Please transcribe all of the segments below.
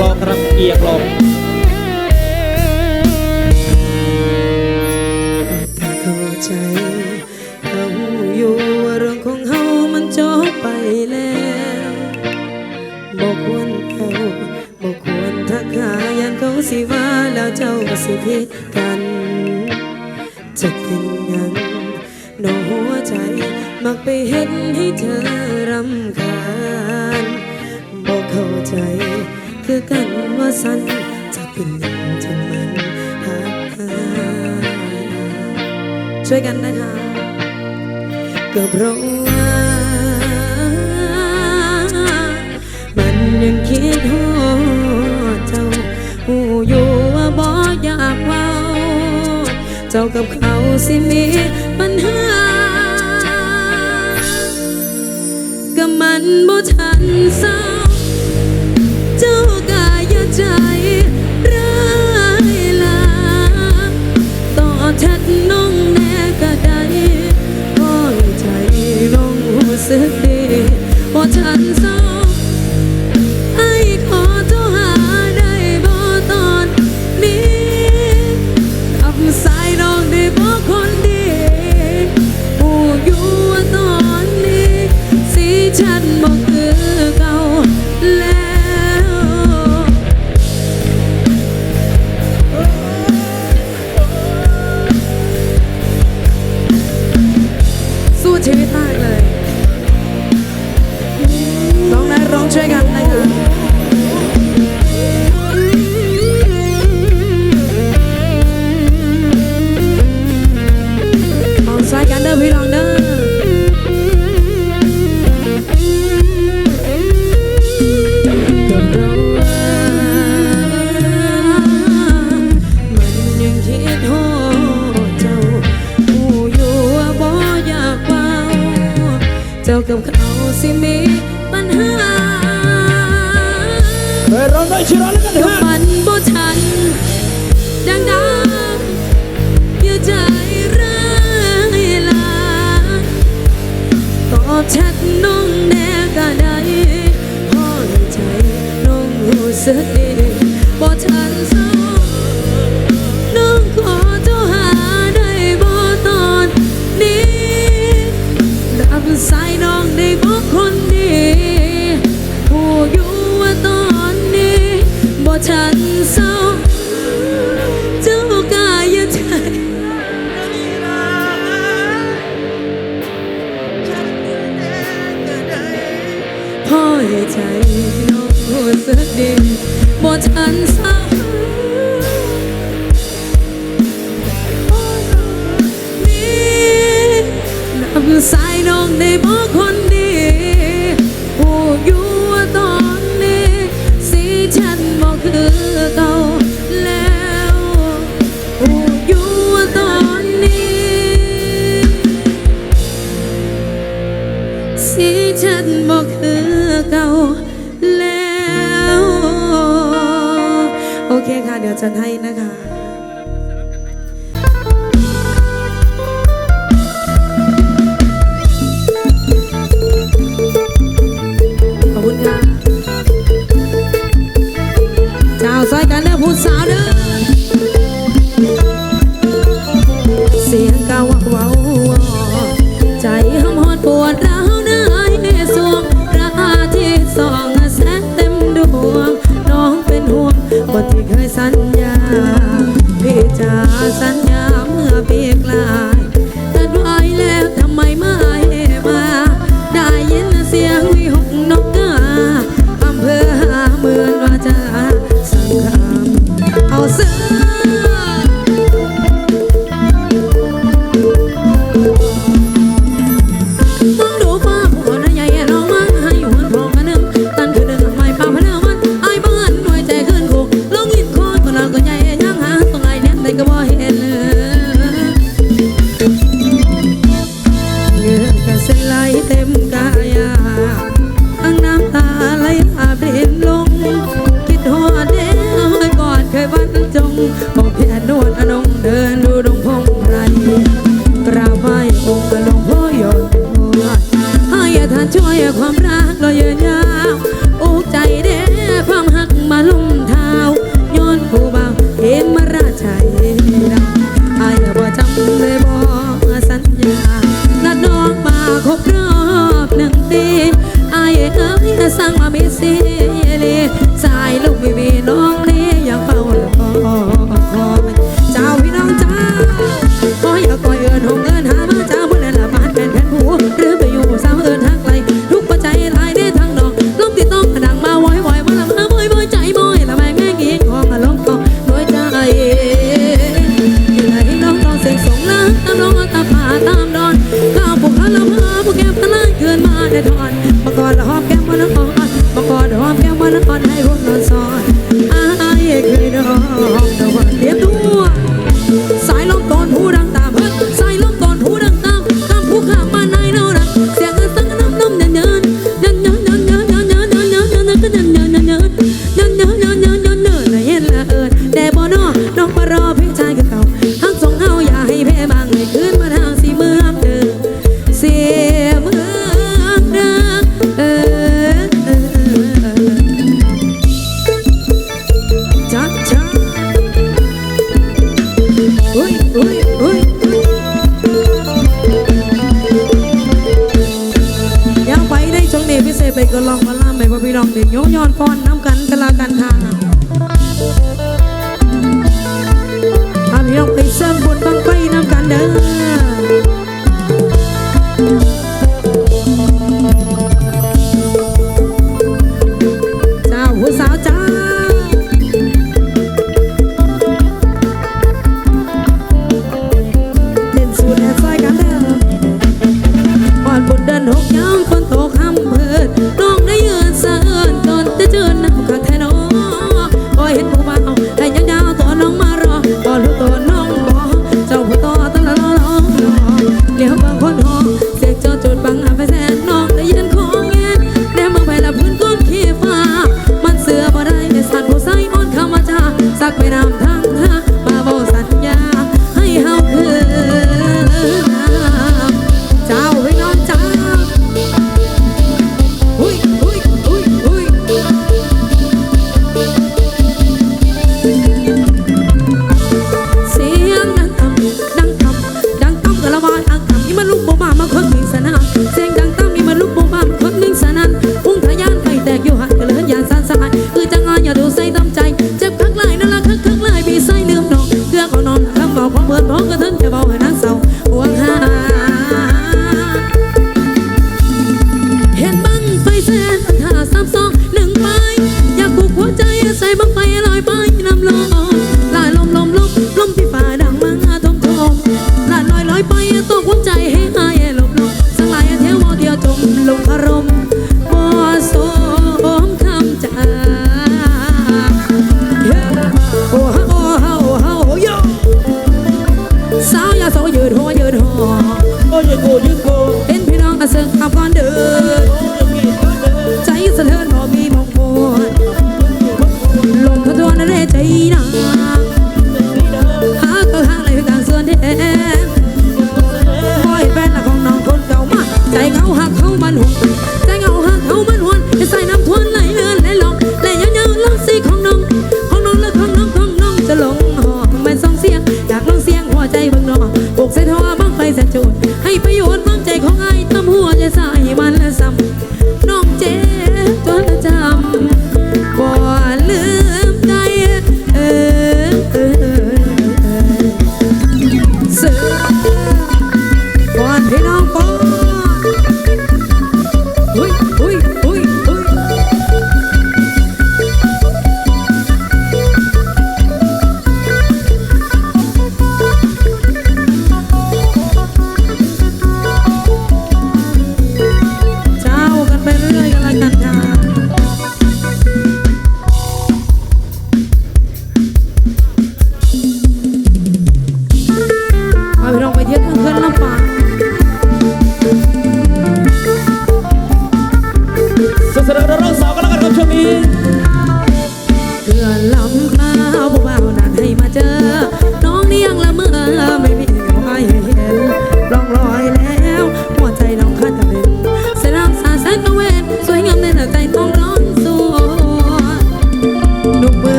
ลองคุณกรับเอียงลงถ้าเข้าใจเขาอยู่ว่าเรื่องของเฮามันจบไปแล้วบอกควรเขาบอกควรทักหายันเขาสิว่าแล้วเจ้าสิผิด กับเขาสิมีปัญหาก็มันบ่ทันเศร้าเจ้ากายยาใจร้ายลาต่อแทัดน้องแน่ก็ได้ก็ให้ใจน้องรู้สึกดีบ่ทันเศร้า มากเลย ร้องนะร้องช่วยกันนะคะ จ้ากับเขาสิมีปัญหาเฮ้ยร้องได้ชิร้องแล้วกันเถก็อะมันบ่ทันดังดังอย่าใจร้ายลาตอบแชทน้องแน่ก็ได้พอในใจน้องรู้สึกดี สายน้องได้บอกคนดีผู้อยู่ว่าตอนนี้สิฉันบอกคือเก่าแล้วผู้อยู่ว่าตอนนี้สิฉันบอกคือเก่าแล้ว โอเคค่ะ เดี๋ยวจะให้นะคะ time.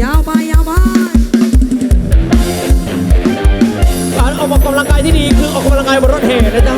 ยาวไปยาวไปการออกกำลังกายที่ดีคือออกกำลังกายบนรถเห่นะจ๊ะ